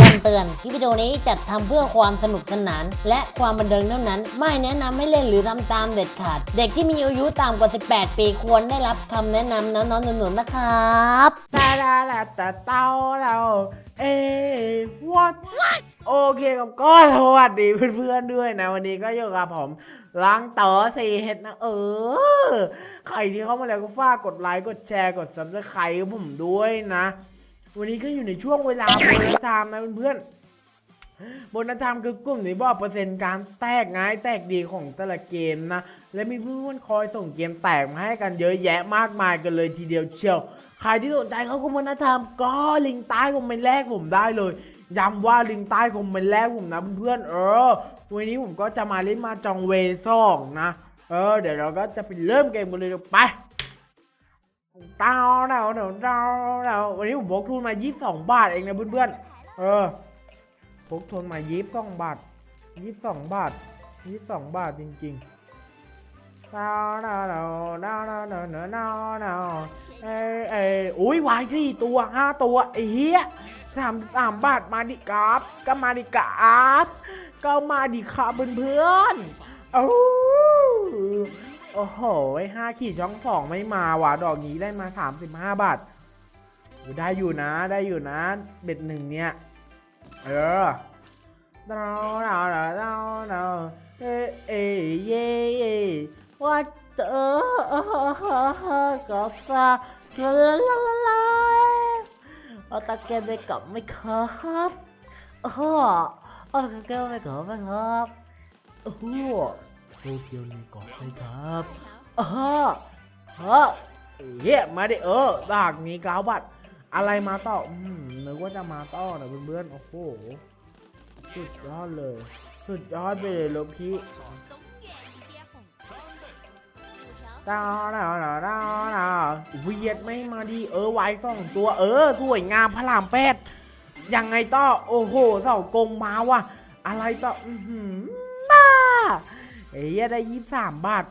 คำเตือนคลิปวิดีโอนี้จัดทำเพื่อความสนุกสนาน และความบันเทิงเท่านั้น ไม่แนะนำให้เล่นหรือทำตามเด็ดขาด เด็กที่มีอายุต่ำกว่า 18 ปีควรได้รับคำแนะนำน้องๆหนูๆนะครับตาดาดาตาเต้าเราเอ้วัด โอเคครับก็สวัสดีเพื่อนๆด้วยนะ วันนี้ก็อยู่กับผมล้างต่อสีเห็ดนะเออ ใครที่เข้ามาแล้วก็ฝากกดไลค์กดแชร์กดซับสไครต์ผมด้วยนะ วันนี้ก็อยู่ในช่วงเวลาโบนัสไทม์นะเพื่อนๆโบนัสไทม์คือกลุ่มที่บอกเปอร์เซ็นต์การแตกง่ายแตกดีของแต่ละเกมนะ และมีเพื่อนๆคอยส่งเกมแตกมาให้กันเยอะแยะมากมายกันเลยทีเดียวเชียวใครที่สนใจเข้ากลุ่มวัฒนธรรมก็ลิงก์ใต้คอมเมนต์แรกผมได้เลย ย้ำว่าลิงใต้คอมเมนต์แรกผมนะเพื่อนๆเออ วันนี้ผมก็จะมาเล่นมาจองเวซองนะ เออ เดี๋ยวเราก็จะไปเริ่มเกมกันเลยไปดาวดาวดาวดาวดาวันนี้ผมพกทุนมา 22 บาทเองนะเพื่อนๆเออพกทุนมา 22 บาท 22 บาท 22 บาทจริงๆดาวดาวดาวดาวดาวดาวดาวดาวดาวเอ้ยเอ้ยอุ้ยวายสี่ตัวห้าตัวไอ้เหี้ย สามสามบาทมาดิกราฟก็มาดิกราฟก็มาดิครับเพื่อนๆโอ้โอ้โหห้าขีดช่องสองไม่มาว่ะดอกนี้ได้มาสามสิบห้าบาทได้อยู่นะ ได้อยู่นะ เบ็ดหนึ่งเนี่ย เออดาวดาวดาวดาวดาเอ้ยเอ้ยเย่เย่ว่าเออเออเออก็ซาลาลาลาลาลา เอาตะเกียบไปกับไม่ครับเออเอาตะเกียบไปกับไม่ครับโอ้โหโตเกียวในกรอบไหมครับเออเออเฮ้ยมาดิเออดากมีกาวบัตรอะไรมาต่ออืมนึกว่าจะมาต่อนะเพื่อนๆโอ้โหสุดยอดเลย สุดยอดไปเลยลูกพี่ ดาดาดาดาดาเวียดไม่มาดีเออไว้สองตัวเออสวยงามพระรามแปดยังไงต่อโอ้โหเสากงมาว่ะอะไรต่ออือหือบ้าเอ้ยได้ยี่สามบาท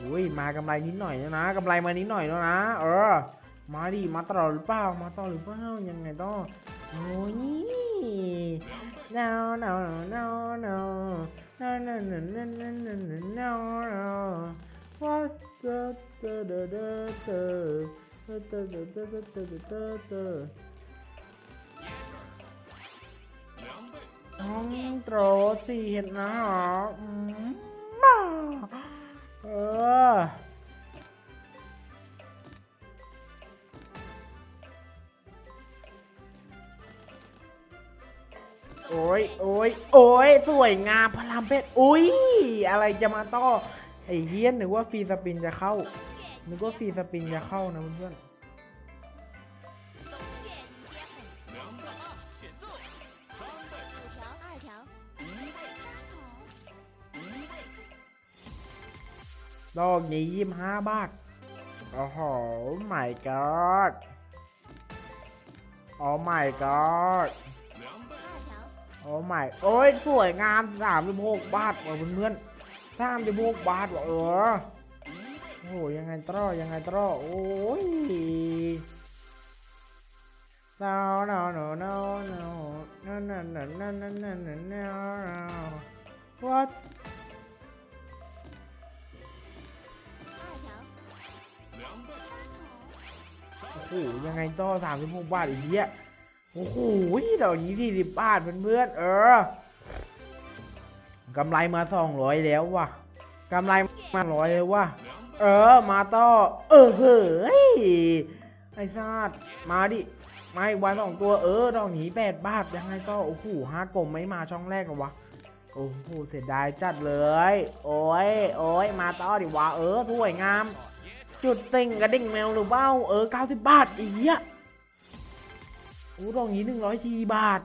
อุ้ยมากำไรนิดหน่อยแล้วนะกำไรมานิดหน่อยแล้วนะ เออ มาดิมาต่อหรือเปล่ามาต่อหรือเปล่ายังไงต่อโอ้ย no no no no no no no no no no no no no what the the the the the the the the the the the the the ห้องโตรสี่เห็นนะฮะอืมมาเออโอ้ยโอ้ยโอ้ยสวยงามพลังเพชรอุ้ย อะไรจะมาต่อ ไอ้เฮียนนึกว่าฟรีสปินจะเข้า นึกว่าฟรีสปินจะเข้านะเพื่อนๆดอกนี้ยี่ห้าบาท โอ้โห my god โอ้ my god โอ้ไม่โอ้ย สวยงามสามสิบหกบาทว่ะเพื่อนๆ สามสิบหกบาทวะเออโอ้โหยังไงตรอยังไงตรอโอ้ย no no no no no no no no no no no no no what โอ้โหยังไงต่อสามสิบหกบาทอีกเหี้ยโอ้โหดอกนี้สี่สิบบาทเพื่อนๆเออ กำไรมาสองร้อยแล้วว่ะกำไรมาร้อยเลยว่ะเออ มาต่อ เออเฮ้ยไอ้ซาดมาดิมาอีกวันสองตัวเออดอกนี้แปดบาทยังไงก็โอ้โหห้ากลมไม่มาช่องแรกหรอวะโอ้โหเสียดายจัดเลย โอ้ยโอ้ยมาต่อดิวะเออสวยงาม จุดติ่งกระดิ่งแมวหรือเปล่าเออเก้าสิบบาทอีเหี้ยโอ้ตรงนี้หนึ่งร้อยสี่บาท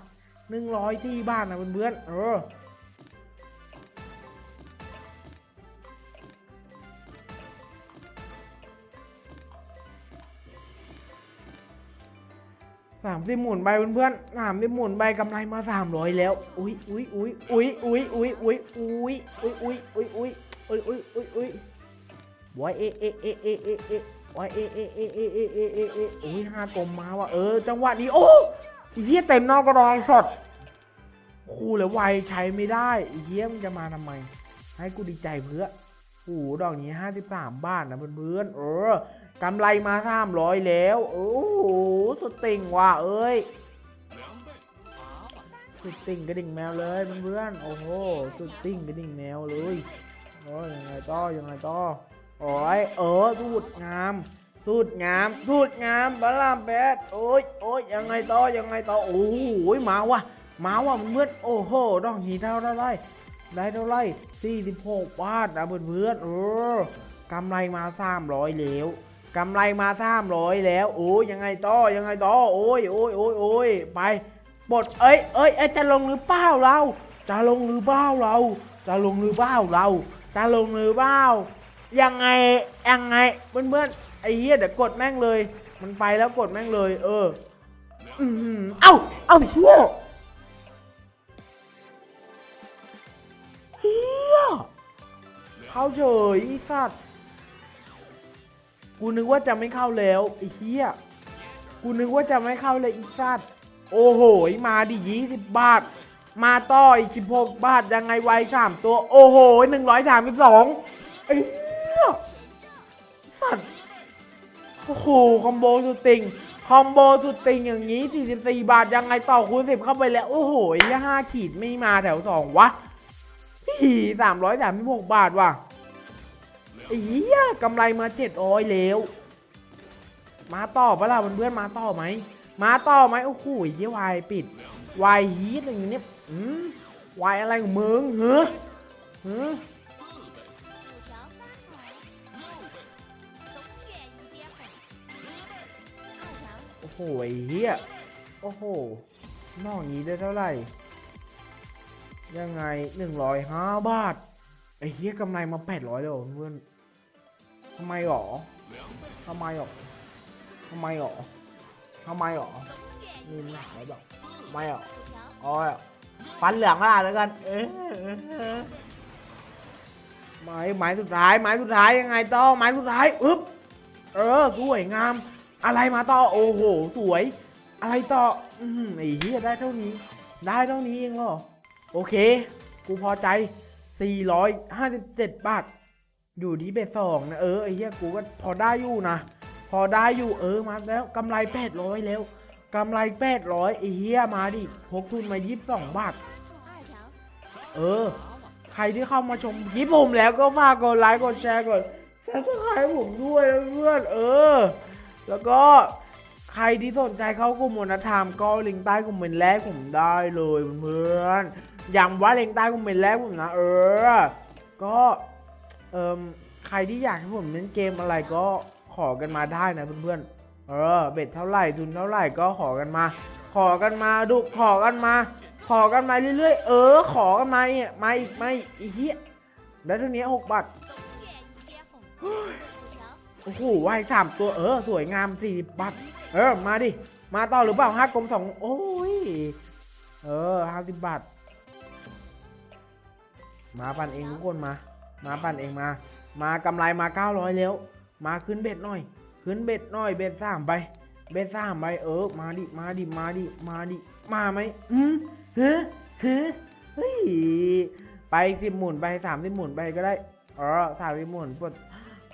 หนึ่งร้อยสี่บาทนะเพื่อนๆเออ สามสิบหมุนใบเพื่อนๆสามสิบหมุนใบกำไรมาสามร้อยแล้ว อุ้ยอุ้ยอุ้ยอุ้ยอุ้ยอุ้ยอุ้ยอุ้ยอุ้ยอุ้ยอุ้ยอุ้ยอุ้ยอุ้ยอุ้ยอุ้ยบอยเอเอเอเอเอเอะบอยเอเอเอเอเอเอเอเออุ้ยห้ากลมมาว่ะเออจังหวะนี้โอ้ไอ้เฮียเต็มนอกกระดองสดคู่แล้วไวใช้ไม่ได้ไอ้เฮียมจะมาทำไม ให้กูดีใจเพื่อโอ้โหดอกนี้ห้าสิบสามบาทนะเพื่อนๆเออ กำไรมาสามร้อยแล้ว โอ้โหสุดติ่งว่ะเอ้ยสุดติ่งกระดิ่งแมวเลยเพื่อนๆโอ้โหสุดติ่งกระดิ่งแมวเลยโอ้ยยังไงต่อยังไงต่อโอ้ยเออสูตรงามสูตรงามสูตรงามบาลามแบดโอ้ยโอ้ยยังไงต่อยังไงต่อโอ้โหมาว่ะมาว่ะเพื่อนโอ้โหดอกนี้เท่าไรได้เท่าไรสี่สิบหกบาทนะเพื่อนๆเออกำไรมาสามร้อยแล้ว กำไรมาสามร้อยแล้ว โอ้ยยังไงต่อยังไงต่อโอ้ยโอ้ยโอ้ยโอ้ยไปบทเอ้ยเอ้ยเอ้ยจะลงหรือเปล่าเรา จะลงหรือเปล่าเรา จะลงหรือเปล่าเรา จะลงหรือเปล่ายังไงยังไงเพื่อนเพื่อนไอ้เหี้ยเดี๋ยวกดแม่งเลย มันไปแล้วกดแม่งเลย เอออือเอ้าเอ้าเหี้ยเหี้ยเข้าเฉยไอ้สัตว์ กูนึกว่าจะไม่เข้าแล้วไอ้เหี้ยกูนึกว่าจะไม่เข้าเลยอีสัตว์โอ้โหมาดิยี่สิบบาท มาต่ออีกสิบหกบาทยังไงไวสามตัว โอ้โหหนึ่งร้อยสามสิบสองไอ้เหี้ยสัตว์โอ้โหคอมโบสุดติงคอมโบสุดติงอย่างนี้44บสี่บาทยังไงต่อคูณ10เข้าไปแล้ว โอ้โหยี่ห้าขีดไม่มาแถวสองวะพี่สามร้อยสามสิบหกบาทว่ะ ไอ้เหี้ยกำไรมาเจ็ดร้อยแล้ว มาต่อปะล่ะเพื่อนมาต่อไหม มาต่อไหมโอ้โหเยี่ยวายปิดวายฮีทอะไรอย่างเงี้ยอืมวายอะไรของมึงเฮ้อเฮ้อโอ้โหเหี้ยโอ้โห นอกนี้ได้เท่าไหร่ ยังไงหนึ่งร้อยห้าบาท ไอ้เหี้ยกำไรมาแปดร้อยเลยเหรอเพื่อน ทำไมหรอทำไมหรอทำไมหรอทำไมหรอนี่หนักเลยแบบไม่หรออ๋อฟันเหลืองละแล้วกันเอ๊ะไม้ไม้สุดท้ายไม้สุดท้ายยังไงต่อไม้สุดท้ายอึ๊บเออสวยงาม อะไรมาต่อโอ้โหสวย อะไรต่ออืมไอ้เหี้ยได้เท่านี้ ได้เท่านี้เองเหรอโอเค กูพอใจ 457 บาท อยู่ที่เบ็ดสองนะเออไอ้เหี้ยกูก็พอได้อยู่นะ พอได้อยู่เออมาแล้วกำไร800แล้วกำไรแปดร้อยไอ้เฮี้ยมาดิพกทุนมายี่สิบสองบาทเออ ใครที่เข้ามาชมคลิปผมแล้วก็ฝากกดไลค์กดแชร์กดซับสไครต์ผมด้วยเพื่อนเออ แล้วก็ใครที่สนใจเข้ากลุ่มมนธรรมก็ลิงก์ใต้คอมเมนต์แรกผมได้เลยเพื่อนๆย้ำว่าลิงก์ใต้คอมเมนต์แรกผมนะเออ ก็ เอ่มใครที่อยากให้ผมเล่นเกมอะไรก็ขอกันมาได้นะเพื่อนๆ เออ เบ็ดเท่าไหร่ทุนเท่าไหร่ก็ขอกันมา ขอกันมาดูขอกันมา ขอกันมาเรื่อยๆ เออ ขอกันมาเนี่ยมาอีกมาอีกอีเหี้ยแล้วเท่านี้หกบาทโอ้โหวายสามตัวเออ สวยงามสี่บาทเออ มาดิ มาต่อหรือเปล่าห้ากลมสองโอ้ย เออห้าสิบบาท มาปั่นเองทุกคนมา มาปั่นเองมา มากำไรมาเก้าร้อยแล้ว มาขึ้นเบ็ดหน่อย ขึ้นเบ็ดหน่อย เบ็ดสามไป เบ็ดสามไปเออ มาดิ มาดิ มาดิ มาดิ มาไหมอืมเฮ้เฮ้เฮ้ยไปสิบหมุนไปสามสิบหมุนไปก็ได้เออสามสิบหมุนปลด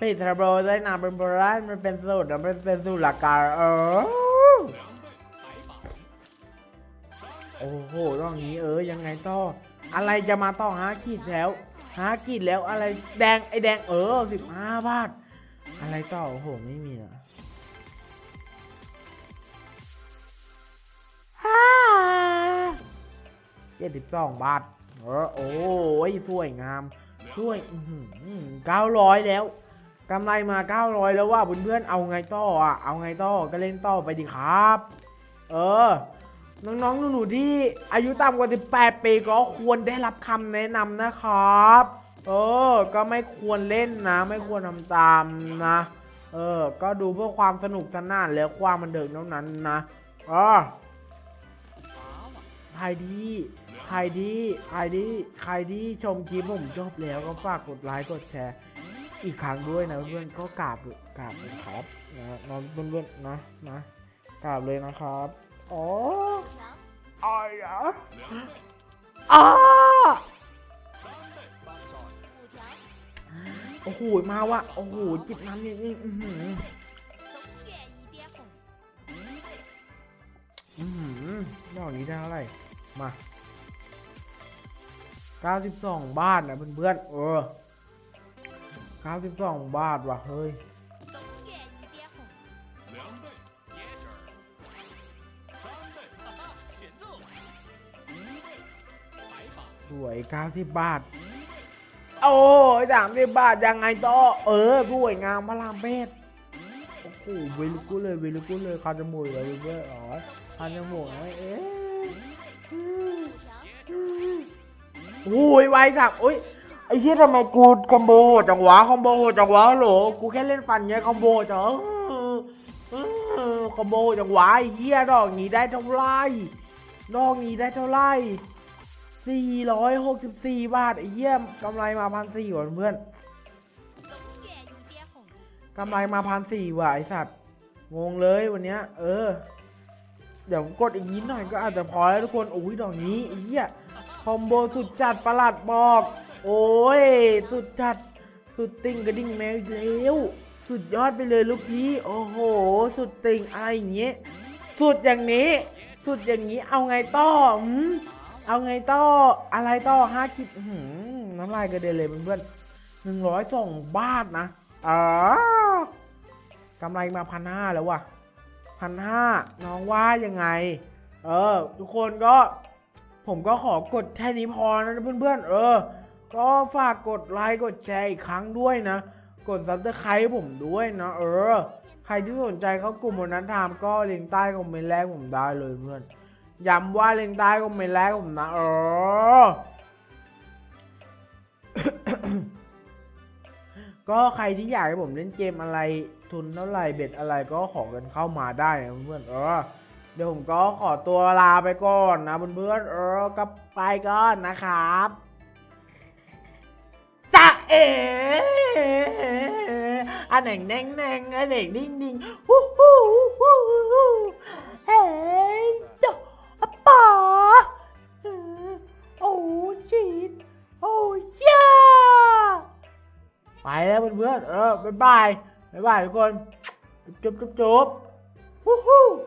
ปิดทรโบได้นาเป็นโบราณมันเป็นสูตรมันเป็นสูตรหลักการเออโอ้โหตรงนี้เออยังไงต่อ อะไรจะมาต่อหาขีดแล้ว หาขีดแล้วอะไรแดงไอแดงเออสิบห้าบาท อะไรต่อโอ้โหไม่มีอะฮ่าเจ็ดสิบสองบาทเออโอ้ยสวยงามสวยเก้าร้อยแล้วกำไรมาเก้าร้อยแล้วว่าเพื่อนๆเอาไงต่ออะเอาไงต่อก็เล่นต่อไปดิครับ เออ น้องๆ หนูๆ ที่อายุต่ำกว่า 18 ปีก็ควรได้รับคำแนะนำนะครับ เออ ก็ไม่ควรเล่นนะ ไม่ควรทำตามนะ เออ ก็ดูเพื่อความสนุกสนานและความบันเทิงเท่านั้นนะอ๋อใครดีใครดีใครดีใครดีชมคลิปผมจบแล้วก็ฝากกดไลค์กดแชร์ อีกครั้งด้วยนะเพื่อนก็กราบกราบเลยครับนะนอนเพื่อนๆนะนะกราบเลยนะครับ อ๋ออ้ายอะอ้าโอ้โห มาว่ะ โอ้โห จิบน้ำนี่นี่อื้อหืออืมดอกนี้ได้เท่าไหร่ มา 92 บาทนะเพื่อนๆ เออ 92 บาทว่ะ เฮ้ย วย90บาท โอ้ยสามสิบบาทยังไงต่อ เออสวยงามพระรามเพชรโอ้โหเวลุกุเลยเวลุกุเลยคาจมูกเลยเพื่อนอ๋อคาจมูกเอ๊ะโอ้ยไวสักโอ้ยไอ้เหี้ยทำไมกูคอมโบจังหวะคอมโบจังหวะโหลกูแค่เล่นฟันเนี้ยคอมโบจังเออคอมโบโหดจังวะไอ้เหี้ยดอกนี้ได้เท่าไรดอกนี้ได้เท่าไร สี่ร้อยหกสิบสี่บาทไอ้เหี้ยกำไรมาพันสี่ว่ะเพื่อนกำไรมาพันสี่ว่ะไอสัตว์งงเลยวันเนี้ย เออ เดี๋ยวกดอีกนิดหน่อยก็อาจจะพอแล้วทุกคนโอ้ยดอกนี้ไอ้เหี้ยคอมโบสุดจัดประหลัดบอก โอ้ย สุดจัด สุดติ่งกระดิ่งแมวอีกแล้วสุดยอดไปเลยลูกพี่ โอ้โห สุดติ่งอะไรอย่างเงี้ย สุดอย่างนี้ สุดอย่างนี้เอาไงต่อหืม เอาไงต่ออะไรต่อห้าคิดน้ำลายกระเด็นเลยเพื่อนหนึ่งร้อยสองบาทนะอ๋อกำไรมาพันห้าแล้วว่ะพันห้าน้องว่ายังไง เออ ทุกคนก็ ผมก็ขอกดแค่นี้พอนะเพื่อนๆ เออ ก็ฝากกดไลค์กดแชร์อีกครั้งด้วยนะ กดซับสไครต์ผมด้วยนะ เออ ใครที่สนใจเข้ากลุ่มบนนั้นทามก็ลิงก์ใต้คอมเมนต์แรกผมได้เลยเพื่อน ย้ำว่าเลิงก์ใต้คอมเมนต์แรกผมนะเออก็ใครที่อยากให้ผมเล่นเกมอะไรทุนเท่าไหร่เบ็ดอะไรก็ขอกันเข้ามาได้นะเพื่อนเออเดี๋ยวผมก็ขอตัวลาไปก่อนนะเพื่อนๆเออก็ไปก่อนนะครับจะเอ๋อันหน่งแน่งแน่งอันหน่งนิ่งนิ่งฮู้ฮู้ฮู้ฮู้เฮ้ ไปแล้วเพื่อนๆเออบ๊ายบายบ๊ายบายทุกคนจุ๊บจุ๊บจุ๊บฮู้ฮู้